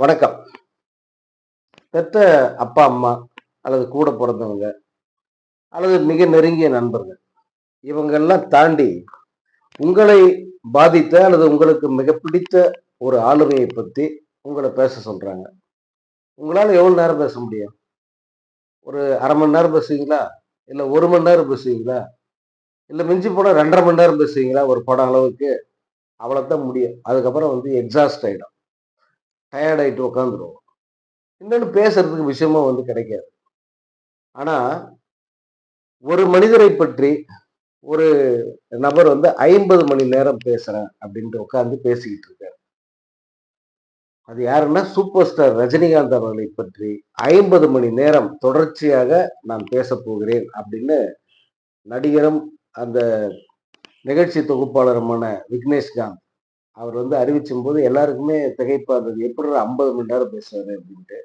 வணக்கம். பெற்ற அப்பா அம்மா அல்லது கூட பிறந்தவங்க அல்லது மிக நெருங்கிய நண்பர்கள் இவங்கெல்லாம் தாண்டி உங்களை பாதித்த அல்லது உங்களுக்கு மிக பிடித்த ஒரு ஆளுமையை பற்றி உங்களை பேச சொல்கிறாங்க உங்களால் எவ்வளோ நேரம் பேச முடியும்? ஒரு அரை மணி நேரம் பேசுவீங்களா? இல்லை ஒரு மணி நேரம் பேசுவீங்களா? இல்லை மிஞ்சி போனால் ரெண்டரை மணி நேரம் பேசுவீங்களா? ஒரு படம் அளவுக்கு? அவ்வளோத்தான் முடியும். அதுக்கப்புறம் வந்து எக்ஸாஸ்ட் ஆயிடும். டயர்டாயிட்டு உட்காந்துருவோம் இன்னொன்று பேசுறதுக்கு விஷயமா வந்து கிடைக்காது. ஆனா ஒரு மனிதரை பற்றி ஒரு நபர் வந்து ஐம்பது மணி நேரம் பேசுறேன் அப்படின்ட்டு உட்காந்து பேசிக்கிட்டு இருக்காரு. அது யாருன்னா சூப்பர் ஸ்டார் ரஜினிகாந்த் அவர்களை பற்றி ஐம்பது மணி நேரம் தொடர்ச்சியாக நான் பேச போகிறேன் அப்படின்னு நடிகரும் அந்த நிகழ்ச்சி தொகுப்பாளருமான விக்னேஷ்காந்த் அவர் வந்து அறிவிச்சும் போது எல்லாருக்குமே திகைப்பா இருந்தது. எப்படி ஐம்பது மணி நேரம் பேசுவாரு அப்படின்ட்டு.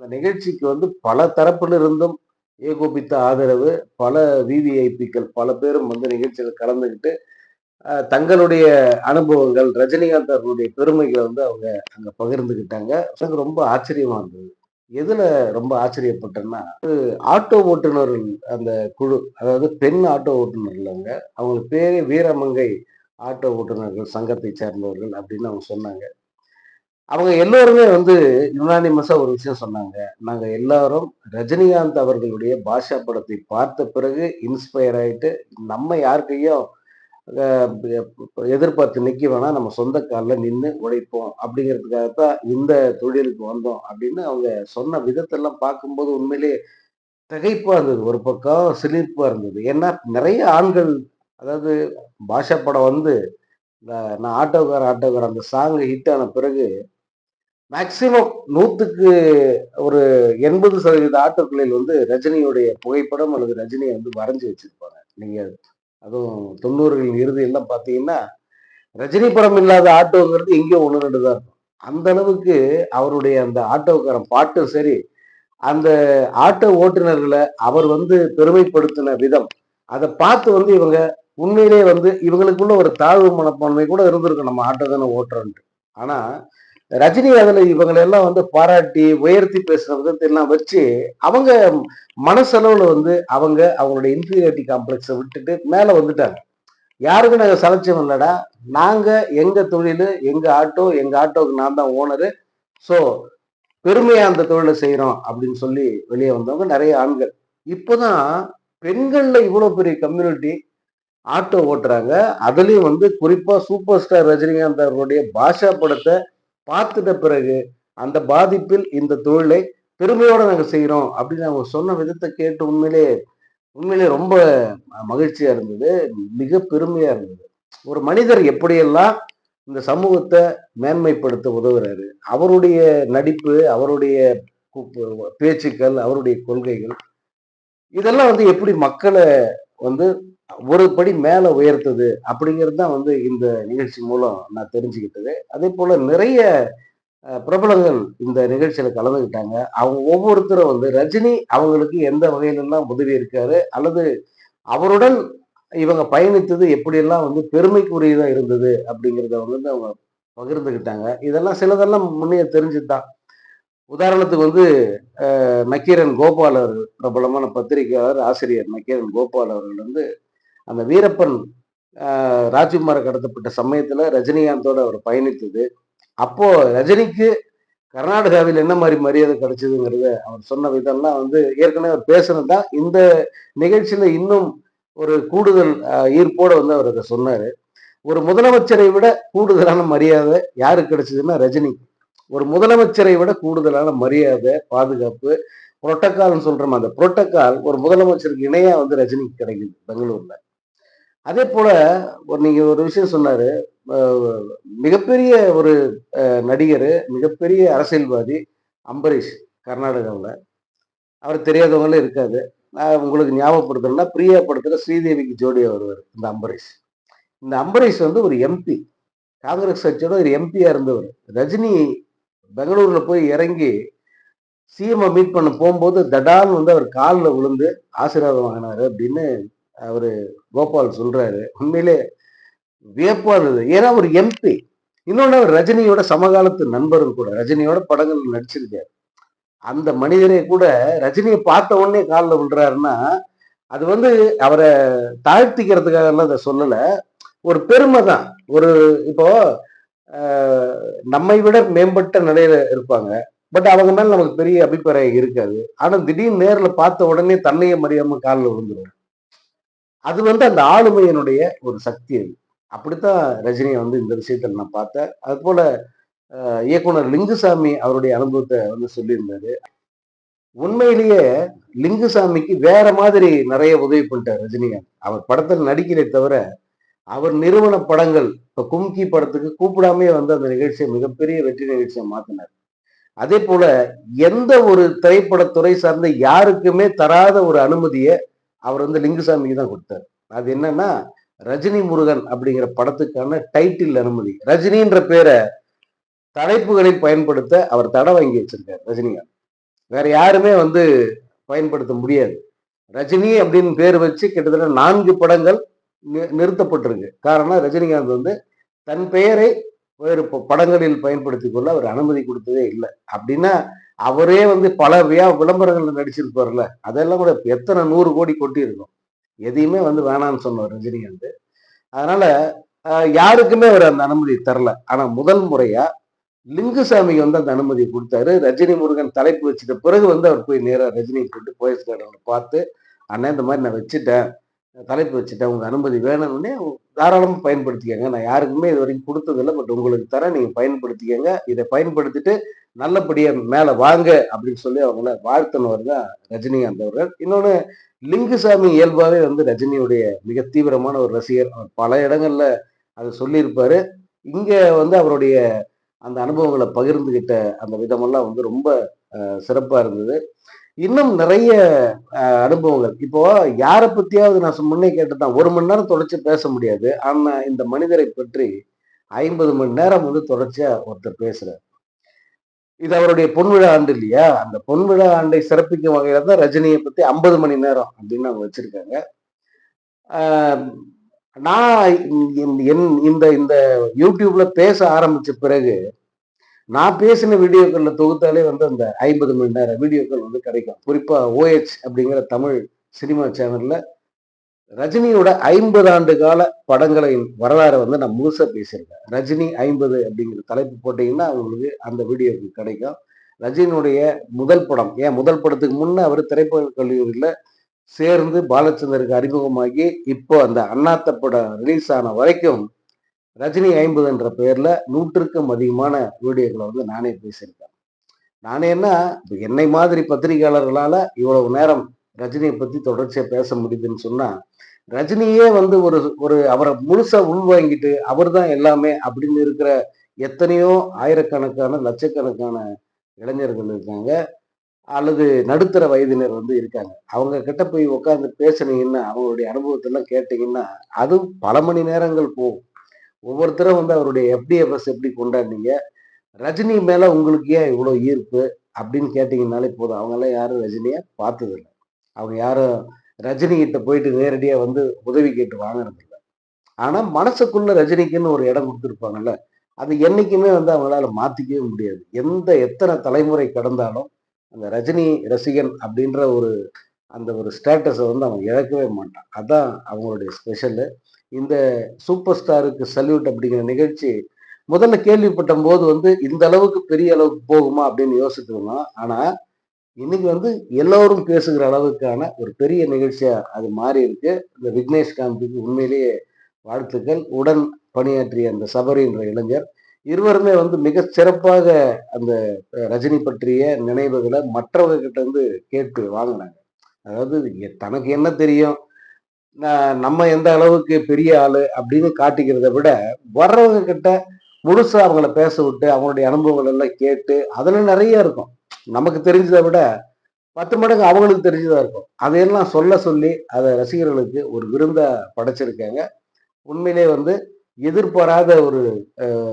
அந்த நிகழ்ச்சிக்கு வந்து பல தரப்பில் இருந்தும் ஏகோபித்த ஆதரவு பல விவிஐபிக்கள் பல பேரும் வந்து நிகழ்ச்சியில் கலந்துக்கிட்டு தங்களுடைய அனுபவங்கள் ரஜினிகாந்த் அவர்களுடைய பெருமைகளை வந்து அவங்க அங்க பகிர்ந்துக்கிட்டாங்க. எனக்கு ரொம்ப ஆச்சரியமா இருந்தது. எதுல ரொம்ப ஆச்சரியப்பட்டேன்னா ஆட்டோ ஓட்டுநர்கள் அந்த குழு அதாவது பெண் ஆட்டோ ஓட்டுநர்கள் அவங்க அவங்களுக்கு பேரே வீரமங்கை ஆட்டோ ஓட்டுநர்கள் சங்கத்தை சேர்ந்தவர்கள் அப்படின்னு அவங்க சொன்னாங்க. அவங்க எல்லோருமே வந்து யுனானிமஸாக ஒரு விஷயம் சொன்னாங்க. நாங்கள் எல்லாரும் ரஜினிகாந்த் அவர்களுடைய பாஷா படத்தை பார்த்த பிறகு இன்ஸ்பயர் ஆகிட்டு நம்ம யாருக்கையும் எதிர்பார்த்து நிற்க வேணாம். நம்ம சொந்த காலில் நின்று உழைப்போம். அப்படிங்கிறதுக்காகத்தான் இந்த தொழிலுக்கு வந்தோம் அப்படின்னு அவங்க சொன்ன விதத்தெல்லாம் பார்க்கும்போது உண்மையிலேயே திகைப்பாக இருந்தது. ஒரு பக்கம் சிலிர்ப்பாக இருந்தது. ஏன்னா நிறைய ஆண்கள் அதாவது பாஷா படம் வந்து இந்த நான் ஆட்டோக்கார ஆட்டோக்கார அந்த சாங் ஹிட் ஆன பிறகு மேக்சிமம் நூற்றுக்கு ஒரு எண்பது சதவீத ஆட்டோக்களில் வந்து ரஜினியுடைய புகைப்படம் அல்லது ரஜினியை வந்து வரைஞ்சி வச்சிருப்பாங்க. நீங்கள் அதுவும் தொண்ணூறுகளின் இறுதியெல்லாம் பார்த்தீங்கன்னா ரஜினி படம் இல்லாத ஆட்டோங்கிறது எங்கேயோ ஒன்று ரெண்டு தான் இருக்கும். அந்த அளவுக்கு அவருடைய அந்த ஆட்டோக்காரன் பாட்டும் சரி அந்த ஆட்டோ ஓட்டுநர்களை அவர் வந்து பெருமைப்படுத்தின விதம் அதை பார்த்து வந்து இவங்க உண்மையிலேயே வந்து இவங்களுக்குள்ள ஒரு தாழ்வு மனப்பான்மை கூட இருந்திருக்கும். நம்ம ஆட்டோ தானே ஓட்டுறோன்ட்டு. ஆனா ரஜினி அதில் இவங்களெல்லாம் வந்து பாராட்டி உயர்த்தி பேசுகிற விதத்தெல்லாம் வச்சு அவங்க மனசளவில் வந்து அவங்க அவங்களுடைய இன்ஃபீரியாரிட்டி காம்ப்ளெக்ஸை விட்டுட்டு மேலே வந்துட்டாங்க. யாருக்கும் நாங்கள் சலைச்சம் இல்லைடா. நாங்கள் எங்கள் தொழில் எங்கள் ஆட்டோ எங்கள் ஆட்டோக்கு நான் தான் ஓனரு. ஸோ பெருமையாக அந்த தொழிலை செய்கிறோம் அப்படின்னு சொல்லி வெளியே வந்தவங்க நிறைய ஆண்கள். இப்போதான் பெண்களில் இவ்வளோ பெரிய கம்யூனிட்டி ஆட்டோ ஓட்டுறாங்க. அதுலேயும் வந்து குறிப்பாக சூப்பர் ஸ்டார் ரஜினிகாந்த் அவருடைய பாஷா படத்தை பார்த்துட்ட பிறகு அந்த பாதிப்பில் இந்த தொழிலை பெருமையோடு நாங்கள் செய்கிறோம் அப்படின்னு அவங்க சொன்ன விதத்தை கேட்டு உண்மையிலே உண்மையிலே ரொம்ப மகிழ்ச்சியாக இருந்தது. மிக பெருமையாக இருந்தது. ஒரு மனிதர் எப்படியெல்லாம் இந்த சமூகத்தை மேன்மைப்படுத்த உதவுறாரு அவருடைய நடிப்பு அவருடைய பேச்சுக்கள் அவருடைய கொள்கைகள் இதெல்லாம் வந்து எப்படி மக்களை வந்து ஒரு படி மேலே உயர்த்துது அப்படிங்கிறது தான் வந்து இந்த நிகழ்ச்சி மூலம் நான் தெரிஞ்சுக்கிட்டது. அதே போல் நிறைய பிரபலங்கள் இந்த நிகழ்ச்சியில் கலந்துக்கிட்டாங்க. அவங்க ஒவ்வொருத்தரும் வந்து ரஜினி அவங்களுக்கு எந்த வகையிலெல்லாம் உதவி இருக்காரு அல்லது அவருடன் இவங்க பயணித்தது எப்படியெல்லாம் வந்து பெருமைக்குரியதாக இருந்தது அப்படிங்கிறத வந்து அவங்க பகிர்ந்துக்கிட்டாங்க. இதெல்லாம் சிலதெல்லாம் முன்னே தெரிஞ்சுதான். உதாரணத்துக்கு வந்து மக்கீரன் நக்கீரன் கோபால் அவர்கள் பிரபலமான பத்திரிகையாளர் ஆசிரியர் நக்கீரன் கோபால் அவர்கள் வந்து அந்த வீரப்பன் ராஜ்குமார் ராஜ்குமாரை கடத்தப்பட்ட சமயத்தில் ரஜினிகாந்தோடு அவர் பயணித்தது. அப்போது ரஜினிக்கு கர்நாடகாவில் என்ன மாதிரி மரியாதை கிடைச்சதுங்கிறத அவர் சொன்ன விதம்லாம் வந்து ஏற்கனவே அவர் பேசுனது தான். இந்த நிகழ்ச்சியில் இன்னும் ஒரு கூடுதல் ஈர்ப்போடு வந்து அவர் அதை சொன்னார். ஒரு முதலமைச்சரை விட கூடுதலான மரியாதை யாருக்கு கிடைச்சதுன்னா ரஜினி ஒரு முதலமைச்சரை விட கூடுதலான மரியாதை பாதுகாப்பு புரோட்டோக்கால்னு சொல்றோம். அந்த புரோட்டோக்கால் ஒரு முதலமைச்சருக்கு இணையா வந்து ரஜினிக்கு கிடைக்குது பெங்களூர்ல. அதே போல ஒரு நீங்க ஒரு விஷயம் சொன்னாரு. மிகப்பெரிய ஒரு நடிகர் மிகப்பெரிய அரசியல்வாதி அம்பரீஷ் கர்நாடகாவில். அவர் தெரியாதவங்களே இருக்காது நான் உங்களுக்கு ஞாபகப்படுத்தணும்னா பிரியா படத்தில் ஸ்ரீதேவிக்கு ஜோடியாக வருவார் இந்த அம்பரீஷ். இந்த அம்பரீஷ் வந்து ஒரு எம்பி காங்கிரஸ் கட்சியோட ஒரு எம்பியாக இருந்தவர். ரஜினி பெங்களூர்ல போய் இறங்கி சிஎம்ஐ மீட் பண்ண போகும்போது தடால் வந்து அவர் காலில் விழுந்து ஆசீர்வாதம் வாங்கினாரு அப்படின்னு அவர் கோபால் சொல்றாரு. உண்மையிலே வியப்பா இருந்தது. ஏன்னா ஒரு எம்பி இன்னொன்று அவர் ரஜினியோட சமகாலத்து நண்பரும் கூட ரஜினியோட படங்கள் நடிச்சிருக்காரு. அந்த மனிதனே கூட ரஜினியை பார்த்த உடனே காலில் விழுறாருன்னா அது வந்து அவரை தாழ்த்திக்கிறதுக்காக எல்லாம் அதை சொல்லலை. ஒரு பெருமை தான் ஒரு இப்போ நம்மை விட மேம்பட்ட நிலையில இருப்பாங்க. பட் அவங்க மேல நமக்கு பெரிய அபிப்பிராயம் இருக்காது. ஆனா திடீர்னு நேர்ல பார்த்த உடனே தன்னையே மறியாம காலில் விழுந்துடும் அது வந்து அந்த ஆளுமையினுடைய ஒரு சக்தி அது. அப்படித்தான் ரஜினியை வந்து இந்த விஷயத்துல நான் பார்த்தேன். அது போல இயக்குனர் லிங்குசாமி அவருடைய அனுபவத்தை வந்து சொல்லியிருந்தாரு. உண்மையிலேயே லிங்குசாமிக்கு வேற மாதிரி நிறைய உதவி பண்ணிட்டார் ரஜினிகாந்த். அவர் படத்தில் நடிக்கிறே தவிர அவர் நிறுவன படங்கள் இப்ப கும்கி படத்துக்கு கூப்பிடாமே வந்து அந்த நிகழ்ச்சியை மிகப்பெரிய வெற்றி நிகழ்ச்சியை மாத்தினார். அதே போல எந்த ஒரு திரைப்படத்துறை சார்ந்த யாருக்குமே தராத ஒரு அனுமதியை அவர் வந்து லிங்குசாமிக்கு தான் கொடுத்தார். அது என்னன்னா ரஜினி முருகன் அப்படிங்கிற படத்துக்கான டைட்டில் அனுமதி. ரஜினின்ற பேரை தலைப்புகளை பயன்படுத்த அவர் தடை வாங்கி வச்சிருக்காரு ரஜினிகாந்த் வேற யாருமே வந்து பயன்படுத்த முடியாது. ரஜினி அப்படின்னு பேர் வச்சு கிட்டத்தட்ட நான்கு படங்கள் நிறுத்தப்பட்டிருக்கு. காரணம் ரஜினிகாந்த் வந்து தன் பெயரை வேறு படங்களில் பயன்படுத்தி கொள்ள அவர் அனுமதி கொடுத்ததே இல்லை. அப்படின்னா அவரே வந்து பல வியா விளம்பரங்கள் நடிச்சிருப்பார்ல அதெல்லாம் கூட எத்தனை நூறு கோடி கொட்டி இருக்கும் எதையுமே வந்து வேணாம்னு சொன்னார் ரஜினிகாந்த். அதனால யாருக்குமே அவர் அந்த அனுமதி தரல. ஆனா முதல் முறையா லிங்குசாமிக்கு வந்து அந்த அனுமதி கொடுத்தாரு. ரஜினி முருகன் தலைப்பு வச்சிட்ட பிறகு வந்து அவர் போய் நேராக ரஜினியை கூப்பிட்டு போயஸ் பார்த்து அண்ணன் இந்த மாதிரி நான் வச்சுட்டேன். தலைப்பு வச்சுட்டேன். உங்கள் அனுமதி வேணும்னே தாராளமாக பயன்படுத்திக்கங்க. நான் யாருக்குமே இது வரைக்கும் கொடுத்ததில்லை. பட் உங்களுக்கு தரேன். நீங்கள் பயன்படுத்திக்கங்க. இதை பயன்படுத்திட்டு நல்லபடியாக மேலே வாங்க அப்படின்னு சொல்லி அவங்கள வாழ்த்தினவர் தான் ரஜினிகாந்த் அவர்கள். இன்னொன்று லிங்குசாமி இயல்பாகவே வந்து ரஜினியுடைய மிக தீவிரமான ஒரு ரசிகர். அவர் பல இடங்களில் அதை சொல்லியிருப்பார். இங்கே வந்து அவருடைய அந்த அனுபவங்களை பகிர்ந்துக்கிட்ட அந்த விதமெல்லாம் வந்து ரொம்ப சிறப்பாக இருந்தது. இன்னும் நிறைய அனுபவங்கள். இப்போ யாரை பத்தியாவது நான் சொ- முன்னே கேட்டுதான் ஒரு மணி நேரம் தொடர்ச்சி பேச முடியாது. ஆனா இந்த மனிதரை பற்றி ஐம்பது மணி நேரம் வந்து தொடர்ச்சியா ஒருத்தர் பேசுறாரு. இது அவருடைய பொன்விழா ஆண்டு இல்லையா? அந்த பொன்விழா ஆண்டை சிறப்பிக்கும் வகையில தான் ரஜினியை பத்தி ஐம்பது மணி நேரம் அப்படின்னு அவங்க வச்சிருக்காங்க. நான் இந்த- என்- இந்த இந்த யூடியூப்ல பேச ஆரம்பிச்ச பிறகு நான் பேசின வீடியோக்கள்ல தொகுத்தாலே வந்து அந்த ஐம்பது மணி நேரம் வீடியோக்கள் வந்து கிடைக்கும். குறிப்பா ஓஎச் அப்படிங்கிற தமிழ் சினிமா சேனல்ல ரஜினியோட ஐம்பது ஆண்டு கால படங்களின் வரலாறை வந்து நான் முழுசா பேசியிருக்கேன். ரஜினி ஐம்பது அப்படிங்கிற தலைப்பு போட்டீங்கன்னா உங்களுக்கு அந்த வீடியோக்கு கிடைக்கும். ரஜினியுடைய முதல் படம் ஏன் முதல் படத்துக்கு முன்ன அவர் திரைப்பட கல்லூரியில சேர்ந்து பாலச்சந்தருக்கு அறிமுகமாகி இப்போ அந்த அண்ணாத்த படம் ரிலீஸ் ஆன வரைக்கும் ரஜினி ஐம்பது என்ற பெயர்ல நூற்றுக்கும் அதிகமான வீடியோக்களை வந்து நானே பேசியிருக்கேன். நானே என்ன என்னை மாதிரி பத்திரிகையாளர்களால இவ்வளவு நேரம் ரஜினியை பத்தி தொடர்ச்சியா பேச முடியுதுன்னு சொன்னா ரஜினியே வந்து ஒரு ஒரு அவரை முழுசா உள்வாங்கிட்டு அவர் தான் எல்லாமே அப்படின்னு இருக்கிற எத்தனையோ ஆயிரக்கணக்கான லட்சக்கணக்கான இளைஞர்கள் இருக்காங்க. அல்லது நடுத்தர வயதினர் வந்து இருக்காங்க. அவங்க கிட்ட போய் உட்காந்து பேசுனீங்கன்னா அவங்களுடைய அனுபவத்தெல்லாம் கேட்டீங்கன்னா அது பல மணி நேரங்கள் போகும். ஒவ்வொருத்தரும் வந்து அவருடைய எஃப்டிஎஃப்எஸ் எப்படி கொண்டாடினீங்க? ரஜினி மேல உங்களுக்கு ஏன் இவ்வளோ ஈர்ப்பு? அப்படின்னு கேட்டீங்கன்னாலே போதும். அவங்கெல்லாம் யாரும் ரஜினியை பார்த்ததில்லை. அவங்க யாரும் ரஜினி கிட்ட போயிட்டு நேரடியாக வந்து உதவி கேட்டு வாங்குறது ஆனால் மனசுக்குள்ள ரஜினிக்குன்னு ஒரு இடம் கொடுத்துருப்பாங்கல்ல அது என்றைக்குமே வந்து அவங்களால மாற்றிக்கவே முடியாது. எந்த எத்தனை தலைமுறை கடந்தாலும் அந்த ரஜினி ரசிகன் அப்படின்ற ஒரு அந்த ஒரு ஸ்டேட்டஸை வந்து அவன் இழக்கவே மாட்டான். அதான் அவங்களுடைய ஸ்பெஷலு இந்த சூப்பர் ஸ்டாருக்கு சல்யூட் அப்படிங்கிற நிகழ்ச்சி முதல்ல கேள்விப்பட்ட போது வந்து இந்த அளவுக்கு பெரிய அளவுக்கு போகுமா அப்படின்னு யோசிச்சிருந்தோம். ஆனா இன்னைக்கு வந்து எல்லோரும் பேசுகிற அளவுக்கான ஒரு பெரிய நிகழ்ச்சியா அது மாறி இருக்கு இந்த விக்னேஷ் காந்திக்கு உண்மையிலேயே வாழ்த்துக்கள். உடன் பணியாற்றிய அந்த சபரி என்ற இளைஞர் இருவருமே வந்து மிக சிறப்பாக அந்த ரஜினி பற்றிய நினைவுகளை மற்றவர்கிட்ட இருந்து கேட்டு வாங்கினாங்க. அதாவது எ- தனக்கு என்ன தெரியும்? நம்ம எந்த அளவுக்கு பெரிய ஆளு அப்படின்னு காட்டிக்கிறத விட வர்றவங்க கிட்ட முழுசா அவங்கள பேச விட்டு அவங்களுடைய அனுபவங்கள் எல்லாம் கேட்டு அதுல நிறைய இருக்கும். நமக்கு தெரிஞ்சதை விட பத்து மடங்கு அவங்களுக்கு தெரிஞ்சதா இருக்கும். அதையெல்லாம் சொல்ல சொல்லி அதை ரசிகர்களுக்கு ஒரு விருந்தா படைச்சிருக்காங்க. உண்மையிலே வந்து எதிர்பாராத ஒரு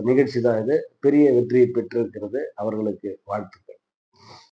நிகழ்ச்சி தான் இது. பெரிய வெற்றியை பெற்றிருக்கிறது அவர்களுக்கு வாழ்த்து.